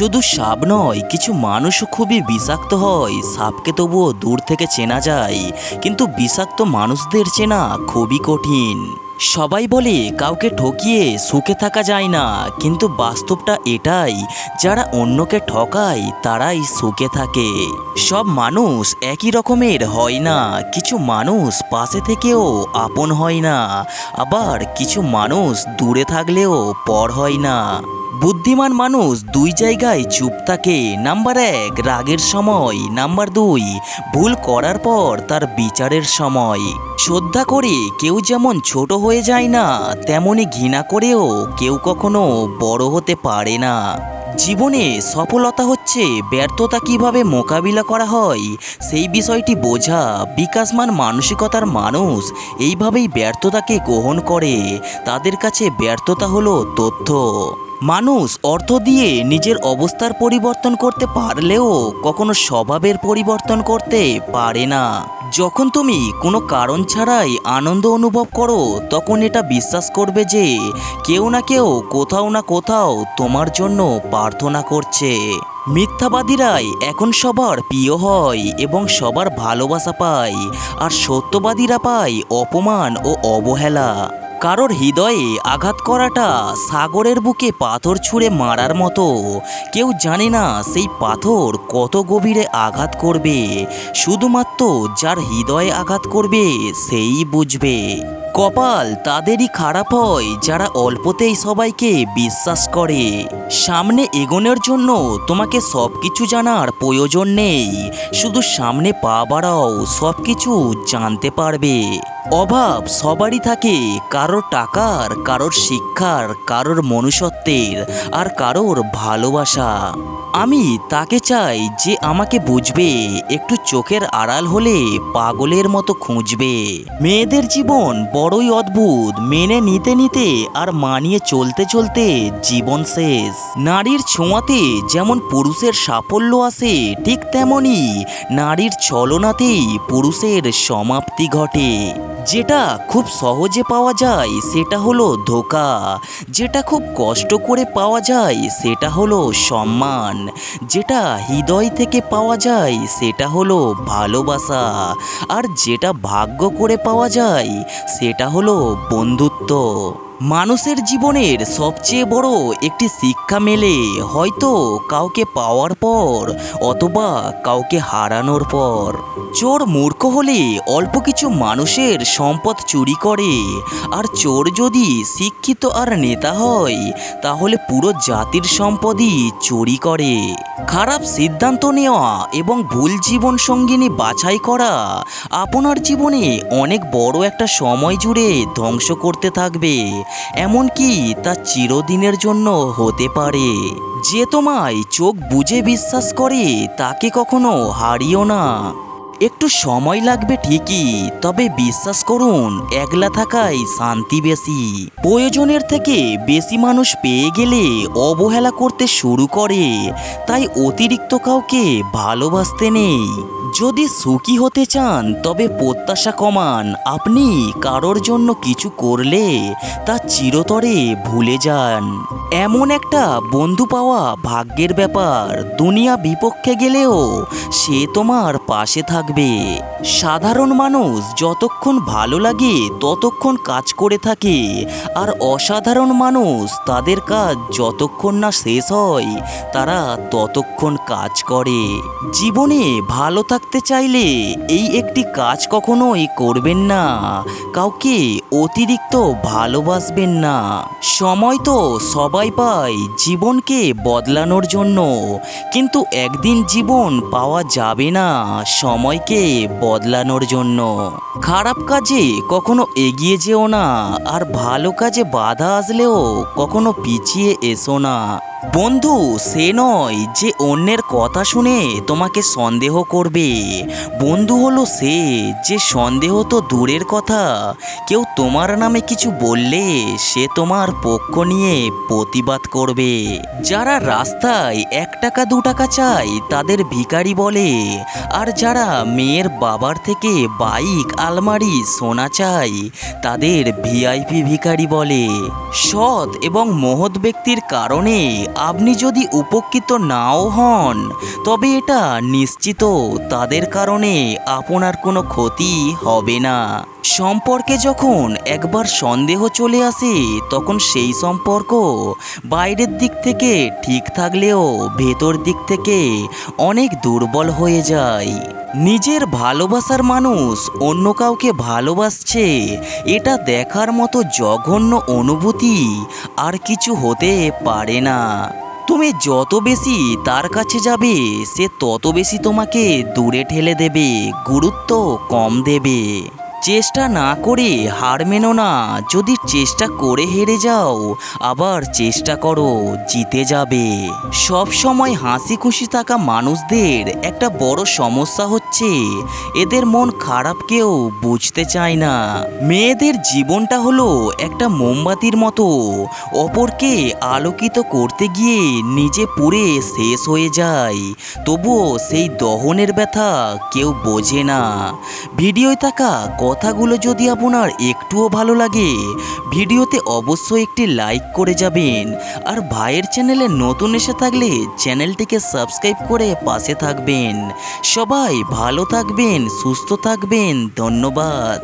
শুধু সাপ নয়, কিছু মানুষও খুবই বিষাক্ত হয়। সাপকে তবুও দূর থেকে চেনা যায়, কিন্তু বিষাক্ত মানুষদের চেনা খুবই কঠিন। সবাই বলে, কাউকে ঠকিয়ে সুখে থাকা যায় না, কিন্তু বাস্তবটা এটাই, যারা অন্যকে ঠকায়, তারাই সুখে থাকে। সব মানুষ একই রকমের হয় না, কিছু মানুষ পাশে থেকেও আপন হয় না, আবার কিছু মানুষ দূরে থাকলেও পর হয় না। বুদ্ধিমান মানুষ দুই জায়গায় চুপ থাকে। নাম্বার এক, রাগের সময়। নাম্বার দুই, ভুল করার পর তার বিচারের সময়। শ্রদ্ধা করে কেউ যেমন ছোট হয়ে যায় না, তেমনি ঘৃণা করেও কেউ কখনো বড় হতে পারে না। জীবনে সফলতা হচ্ছে ব্যর্থতা কীভাবে মোকাবিলা করা হয়, সেই বিষয়টি বোঝা বিকাশমান মানসিকতার মানুষ এইভাবেই ব্যর্থতাকে গ্রহণ করে। তাদের কাছে ব্যর্থতা হলো তথ্য। মানুষ অর্থ দিয়ে নিজের অবস্থার পরিবর্তন করতে পারলেও কখনো স্বভাবের পরিবর্তন করতে পারে না। যখন তুমি কোনো কারণ ছাড়াই আনন্দ অনুভব করো, তখন এটা বিশ্বাস করবে যে কেউ না কেউ কোথাও না কোথাও তোমার জন্য প্রার্থনা করছে। মিথ্যাবাদীরাই এখন সবার প্রিয় হয় এবং সবার ভালোবাসা পায়, আর সত্যবাদীরা পায় অপমান ও অবহেলা। কারোর হৃদয়ে আঘাত করাটা সাগরের বুকে পাথর ছুঁড়ে মারার মতো। কেউ জানে না সেই পাথর কত গভীরে আঘাত করবে। শুধুমাত্র যার হৃদয়ে আঘাত করবে, সেই বুঝবে। কপাল তাদেরই খারাপ হয় যারা অল্পতেই সবাইকে বিশ্বাস করে। সামনে এগোনোর জন্য তোমাকে সব কিছু জানার প্রয়োজন নেই। শুধু সামনে পা বাড়াও সব কিছু জানতে পারবে। অভাব সবারই থাকে, কারোর টাকার, কারোর শিক্ষার, কারোর মনুষ্যত্বের, আর কারোর ভালোবাসা। আমি তাকে চাই যে আমাকে বুঝবে, একটু চোখের আড়াল হলে পাগলের মতো খুঁজবে। মেয়েদের জীবন বড়ই অদ্ভুত। মেনে নিতে নিতে আর মানিয়ে চলতে চলতে জীবন শেষ। নারীর ছোঁয়াতে যেমন পুরুষের সাফল্য আসে, ঠিক তেমনই নারীর ছলনাতেই পুরুষের সমাপ্তি ঘটে। যেটা খুব সহজে পাওয়া যায়, সেটা হলো ধোকা। যেটা খুব কষ্ট করে পাওয়া যায়, সেটা হলো সম্মান। যেটা হৃদয় থেকে পাওয়া যায়, সেটা হলো ভালোবাসা। আর যেটা ভাগ্য করে পাওয়া যায় সেটা হলো বন্ধুত্ব। মানুষের জীবনের সবচেয়ে বড় একটি শিক্ষা মেলে হয়তো কাউকে পাওয়ার পর অথবা কাউকে হারানোর পর। চোর মূর্খ হলে অল্প কিছু মানুষের সম্পদ চুরি করে, আর চোর যদি শিক্ষিত আর নেতা হয়, তাহলে পুরো জাতির সম্পদই চুরি করে। খারাপ সিদ্ধান্ত নেওয়া এবং ভুল জীবন সঙ্গিনী বাছাই করা আপনার জীবনে অনেক বড় একটা সময় জুড়ে ধ্বংস করতে থাকবে। এমনকি তা চিরদিনের জন্য হতে পারে। যে তোমায় চোখ বুঝে বিশ্বাস করে, তাকে কখনো হারিও না। একটু সময় লাগবে ঠিকই, তবে বিশ্বাস করুন, একলা থাকাই শান্তি বেশি। প্রয়োজনের থেকে বেশি মানুষ পেয়ে গেলে অবহেলা করতে শুরু করে, তাই অতিরিক্ত কাউকে ভালোবাসতে নেই। যদি সুখী হতে চান, তবে প্রত্যাশা কমান। আপনি কারোর জন্য কিছু করলে তা চিরতরে ভুলে যান। এমন একটা বন্ধু পাওয়া ভাগ্যের ব্যাপার। দুনিয়া বিপক্ষে গেলেও সে তোমার পাশে থাকবে। সাধারণ মানুষ যতক্ষণ ভালো লাগে ততক্ষণ কাজ করে থাকে। আর অসাধারণ মানুষ তাদের কাজ যতক্ষণ না শেষ হয়, তারা ততক্ষণ কাজ করে। জীবনে ভালো থাকতে চাইলে এই একটি কাজ কখনোই করবেন না। কাউকে অতিরিক্ত ভালোবাসবেন না। সময় তো সবাই পায় জীবনকে বদলানোর জন্য। কিন্তু একদিন জীবন পাওয়া যাবে না সময়কে বদলানোর জন্য। খারাপ কাজে কখনো এগিয়ে যেও না, আর ভালো কাজে বাধা আসলেও কখনো পিছিয়ে এসো না। বন্ধু, সে নয় যে অন্যের কথা শুনে তোমাকে সন্দেহ করবে। বন্ধু হলো সে যে সন্দেহ তো দূরের কথা। কেউ তোমার নামে কিছু বললে সে তোমার পক্ষ নিয়ে প্রতিবাদ করবে। যারা রাস্তায় এক টাকা, দু টাকা চায়, তাদের ভিখারি বলে। আর যারা মেয়ের বাবার থেকে বাইক, আলমারি, সোনা চায়, তাদের ভিআইপি ভিখারি বলে। সৎ এবং মহৎ ব্যক্তির কারণে আপনি যদি উপকৃত নাও হন, তবে এটা নিশ্চিত তাদের কারণে আপনার কোনো ক্ষতি হবে না। সম্পর্কে যখন একবার সন্দেহ চলে আসে, তখন সেই সম্পর্ক বাইরের দিক থেকে ঠিক থাকলেও ভেতর দিক থেকে অনেক দুর্বল হয়ে যায়। নিজের ভালোবাসার মানুষ অন্য কাউকে ভালোবাসছে, এটা দেখার মতো জঘন্য অনুভূতি আর কিছু হতে পারে না। তুমি যত বেশি তার কাছে যাবে, সে তত বেশি তোমাকে দূরে ঠেলে দেবে, গুরুত্ব কম দেবে। চেষ্টা না করে হার মেনো না। যদি চেষ্টা করে হেরে যাও, আবার চেষ্টা করো, জিতে যাবে। সব সময় হাসি খুশি থাকা মানুষদের একটা বড় সমস্যা হচ্ছে, এদের মন খারাপ কেউ বুঝতে চায় না। মেয়েদের জীবনটা হলো একটা মোমবাতির মতো, অপরকে আলোকিত করতে গিয়ে নিজে পুড়ে শেষ হয়ে যায়। তবুও সেই দহনের ব্যথা কেউ বোঝে না। ভিডিওয় থাকা কথাগুলো যদি আপনার একটুও ভালো লাগে, ভিডিওতে অবশ্যই একটি লাইক করে যাবেন। আর ভাইয়ের চ্যানেলে নতুন এসে থাকলে চ্যানেলটিকে সাবস্ক্রাইব করে পাশে থাকবেন। সবাই ভালো থাকবেন, সুস্থ থাকবেন, ধন্যবাদ।